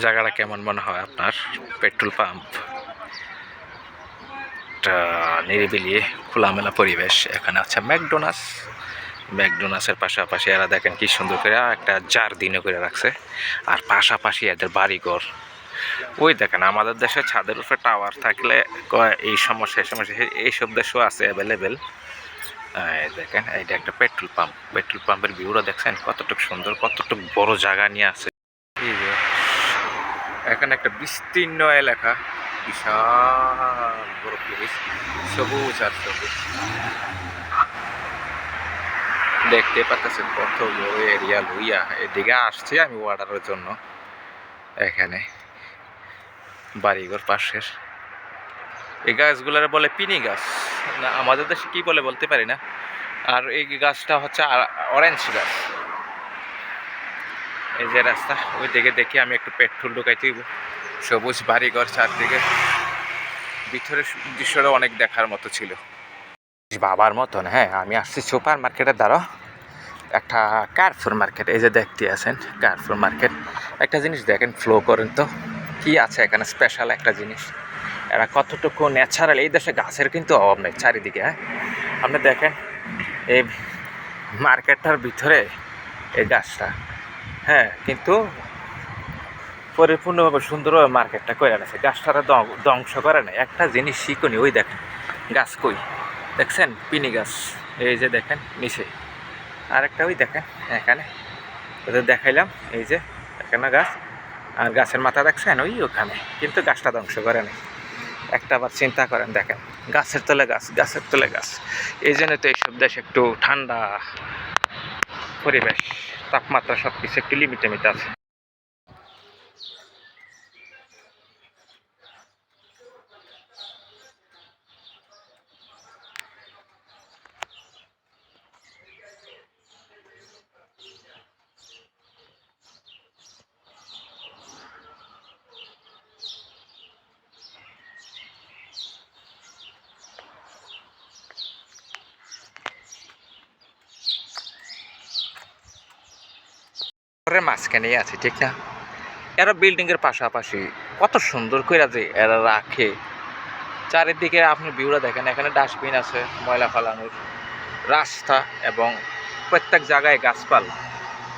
জায়গাটা কেমন মনে হয় আপনার? Petrol pump. নিরিবিলি, খোলামেলা পরিবেশ এখানে আছে ম্যাকডোনাস ম্যাকডোনাসের পাশাপাশি এরা দেখেন কি সুন্দর করে একটা জার দিনে করে রাখছে। আর পাশাপাশি এদের বাড়িঘর। ওই দেখেন, আমাদের দেশে ছাদের উপরে টাওয়ার থাকলে এই সমস্যা এই সমস্যা, এই- এইসব দেশও আছে অ্যাভেলেবেল দেখেন, এইটা একটা পেট্রোল পাম্প। পেট্রোল পাম্পের ভিউটা দেখছেন? কতটুকু সুন্দর, কতটুকু বড় জায়গা নিয়ে আছে। এখানে একটা বিস্তীর্ণ এলাকা। বিশাল বড় প্লেস সবুজ আর সবুজ। দেখতে পাচ্ছেন কত বড় এরিয়া লইয়া। এদিকে আসছি আমি ওয়াটারের জন্য। এখানে বাড়িঘর পাশের। এই গাছগুলোর বলে পিনি গাছ। না, আমাদের দেশে কি বলে বলতে পারি না। আর এই গাছটা হচ্ছে অরেঞ্জ গাছ। এই যে রাস্তা, ওই দিকে দেখি আমি একটু পেট্রোল ঢুকাইতে সবুজ বাড়িঘর চারদিকে। ভিতরে দৃশ্যটা অনেক দেখার মতো ছিল। বাবার মতন হ্যাঁ আমি আসছি সুপার মার্কেটের দ্বারা একটা কারফুর মার্কেট এই যে দেখতে আছেন কারফুর মার্কেট একটা জিনিস দেখেন ফ্লো করেন তো। কি আছে এখানে? স্পেশাল একটা জিনিস। এরা কতটুকু ন্যাচারাল এই দেশে গাছের কিন্তু অভাব নেই চারিদিকে হ্যাঁ। আপনি দেখেন, এই মার্কেটটার ভিতরে এই গাছটা হ্যাঁ কিন্তু পরিপূর্ণভাবে সুন্দরভাবে মার্কেটটা করে আনেছে গাছটারা ধ্বং- ধ্বংস করে না একটা জিনিস শিখুনি ওই দেখেন, গাছ কই? দেখছেন? পিনি গাছ, এই যে দেখেন, নিচে। আরেকটা ওই দেখেন, এখানে। ওদের দেখাইলাম, এই যে, এখানে গাছ। আর গাছের মাথা দেখছেন? ওই ওখানে। কিন্তু গাছটা ধ্বংস করে নাই। একটা আবার চিন্তা করেন, দেখেন। গাছের তলে গাছ, গাছের তলে গাছ। এই জন্য তো এইসব দেশ একটু ঠান্ডা পরিবেশ। তাপমাত্রা সব কিছু একটু লিমিটে মিটে আছে। শহরের মাঝখানেই আছে, ঠিক না? এরা বিল্ডিং এর পাশাপাশি কত সুন্দর করে যে এরা রাখে। চারিদিকে আপনি ভিউটা দেখেন, এখানে ডাস্টবিন আছে, ময়লা ফেলানোর রাস্তা এবং প্রত্যেক জায়গায় গাছপালা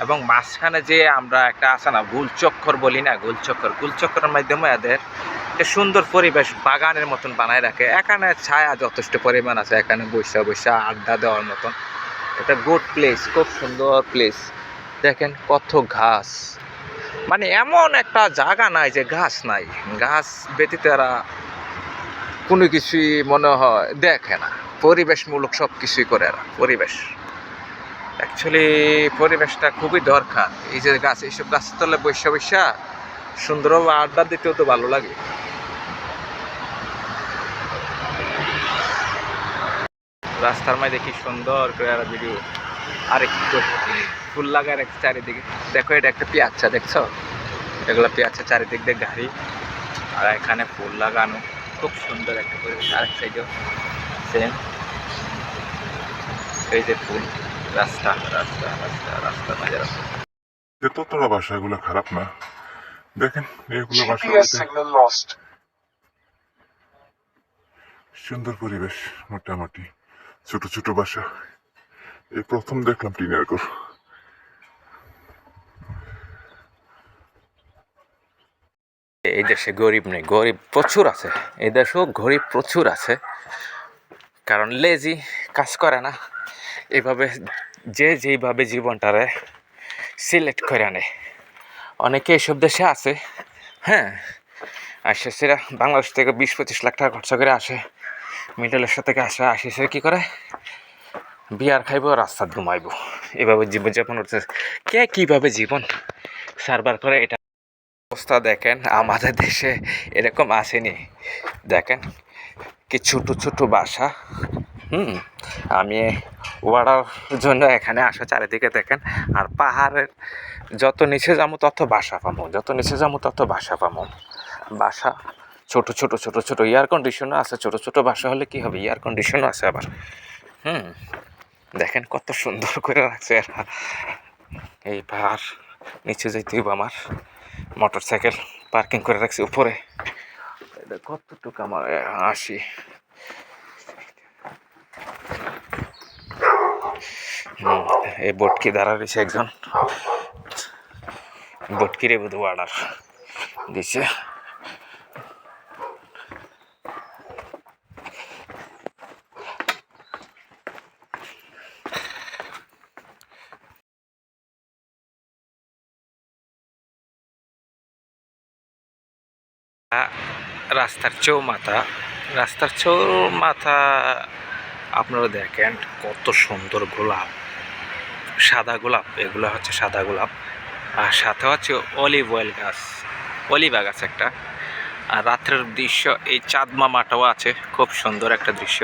এবং মাঝখানে যে আমরা একটা আছে না, গুলচক্কর বলি না, গুলচক্কর। গুলচক্করের মাধ্যমে এদের একটা সুন্দর পরিবেশ বাগানের মতন বানায় রাখে। এখানে ছায়া যথেষ্ট পরিমাণ আছে, এখানে বৈশা বৈশা আড্ডা দেওয়ার মতন। এটা গুড প্লেস খুব সুন্দর প্লেস দেখেন কত ঘাস। মানে এমন একটা জায়গা নাই যে ঘাস নাই। ঘাস ব্যতীত এরা কোনো কিছুই মনে হয় দেখে না। পরিবেশমূলক সব কিছুই করে এরা, পরিবেশ। অ্যাকচুয়ালি পরিবেশটা খুবই দরকার। এই যে গাছ, এইসব গাছের তলে বৈশা বৈশা সুন্দরভাবে আড্ডা দিতেও তো ভালো লাগে। রাস্তার মধ্যে কি সুন্দর করে আর একটু ফুল লাগায় রাখছে চারিদিকে। দেখো এটা একটা পেঁয়াজা দেখছ? এগুলো পেঁয়াজা চারিদিক দিয়ে গাড়ি আর এখানে ফুল লাগানো। খুব সুন্দর একটা পরিবেশ। আরেক সাইডেও সেম এই যে ফুল রাস্তা রাস্তা রাস্তা রাস্তা মাঝে রাস্তা ততটা বাসাগুলো খারাপ না? দেখেন এগুলো বাসা. সুন্দর পরিবেশ মোটামুটি। ছোট ছোট বাসা। এই প্রথম দেখলাম টিনের ঘর। এই দেশে গরিব নেই, গরিব প্রচুর আছে। এই দেশেও গরিব প্রচুর আছে। কারণ লেজি কাজ করে না। এভাবে যে যেইভাবে জীবনটারে সিলেক্ট করে নেয় অনেকে এইসব দেশে আছে হ্যাঁ? আসে সেরা বাংলাদেশ থেকে বিশ পঁচিশ লাখ টাকা খরচা করে আসে। মিডল এশিয়া থেকে আসে আসে সে কী করে? বিয়ার খাইব রাস্তা ঘুমাইব এভাবে জীবনযাপন করতে কে কীভাবে জীবন সার্ভার করে, এটা অবস্থা দেখেন, আমাদের দেশে এরকম আসেনি। দেখেন, কি ছোট ছোট বাসা, হুম, আমি ওয়াড়ার জন্য এখানে আসা চারিদিকে দেখেন, আর পাহাড়ের যত নিচে যাব তত বাসা পাবো, যত নিচে যাব তত বাসা পাবো। বাসা, ছোট ছোট ছোট ছোট এয়ার কন্ডিশনও আছে, ছোট ছোট বাসা হলে কি হবে? এয়ার কন্ডিশনও আছে আবার। হুম, দেখেন কত সুন্দর করে রাখছে এরা। এই পাহাড়, নিচে যাইতে হইব আমার। মোটর সাইকেল পার্কিং করে রাখছি উপরে। এটা কতটুকু আমার আসি এই বটকি দাঁড়া রয়েছে একজন। বটকিরে বুধ অর্ডার দিছে। রাস্তার চৌমাথা রাস্তার চৌমাথা আপনারা দেখেন কত সুন্দর গোলাপ, সাদা গোলাপ, এগুলো হচ্ছে সাদা গোলাপ। আর সাথে হচ্ছে অলিভ অয়েল গাছ, অলিভা গাছ একটা। আর রাত্রের দৃশ্য, এই চাঁদ মাটাও আছে, খুব সুন্দর একটা দৃশ্য।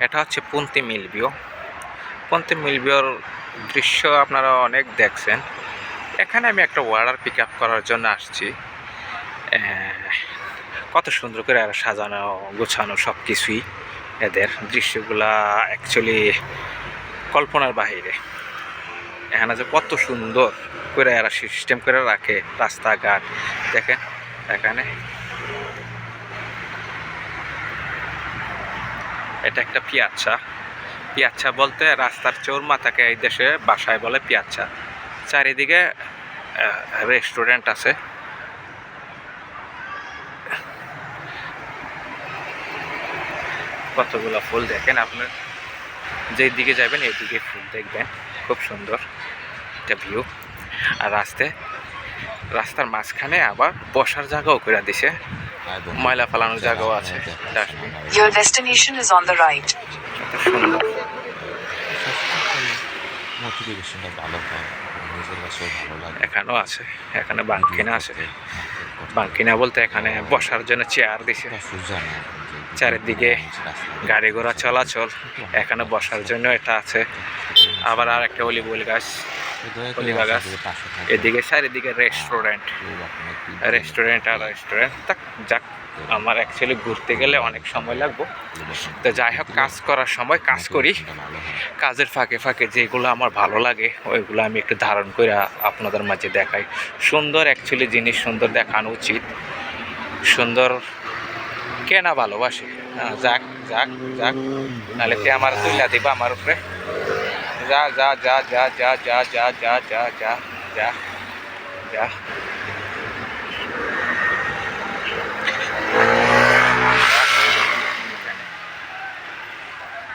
এটা হচ্ছে পুন্তি মিলবিও। পুন্তি মিলবিওর দৃশ্য আপনারা অনেক দেখছেন। এখানে আমি একটা ওয়ার্ডার পিক আপ করার জন্য আসছি। কত সুন্দর করে আর সাজানো, গোছানো সব কিছুই এদের দৃশ্যগুলা অ্যাকচুয়ালি কল্পনার বাহিরে। এখানে যে কত সুন্দর করে এরা সিস্টেম করে রাখে রাস্তাঘাট, দেখেন, এখানে। এটা একটা পিয়াচ্ছা। পিয়াচ্ছা বলতে রাস্তার চোর মাথাকে এই দেশে বাসায় বলে পিয়াচ্ছা। চারিদিকে রেস্টুরেন্ট আছে। কতগুলো ফুল দেখেন আপনার। যেই দিকে যাবেন এই দিকে ফুল দেখবেন। খুব সুন্দর একটা ভিউ আর রাস্তায় রাস্তার মাঝখানে আবার বসার জায়গাও করে দিছে। ময়লা ফেলানোর জায়গাও আছে ডাস্টবিন. সুন্দর। মোটিভেশনটা ভালো হয়। নিজের কাছেও ভালো লাগে। এখানেও আছে এখানে বাঙ্কিনা আছে। বাঙ্কিনা বলতে এখানে বসার জন্য চেয়ার দিছে। চারিদিকে গাড়ি ঘোড়া চলাচল, এখানে বসার জন্য এটা আছে। আবার আর একটা অলিভ অয়েল গাছ অলিভা গাছ। এদিকে চারিদিকে রেস্টুরেন্ট রেস্টুরেন্ট আর রেস্টুরেন্ট তাক যাক, আমার অ্যাকচুয়ালি ঘুরতে গেলে অনেক সময় লাগবো। তো যাই হোক, কাজ করার সময় কাজ করি। কাজের ফাঁকে ফাঁকে যেগুলো আমার ভালো লাগে, ওইগুলো আমি একটু ধারণ করে আপনাদের মাঝে দেখাই। সুন্দর অ্যাকচুয়ালি জিনিস সুন্দর দেখানো উচিত। সুন্দর কেনা ভালোবাসে হ্যাঁ, যাক যাক যাক নাহলে তে আমার তুইলা দিবা আমার উপরে যা যা যা যা যা যা যা যা যা যা যা যা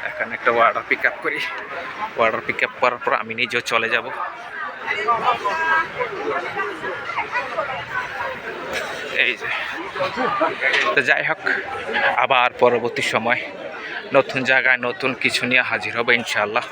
এখানে একটা ওয়ার্ডার পিক আপ করি ওয়ার্ডার পিক আপ করার পর আমি নিজেও চলে যাব এই যে। তো যাই হোক, আবার পরবর্তী সময় নতুন জায়গায় নতুন কিছু নিয়ে হাজির হবে ইনশাল্লাহ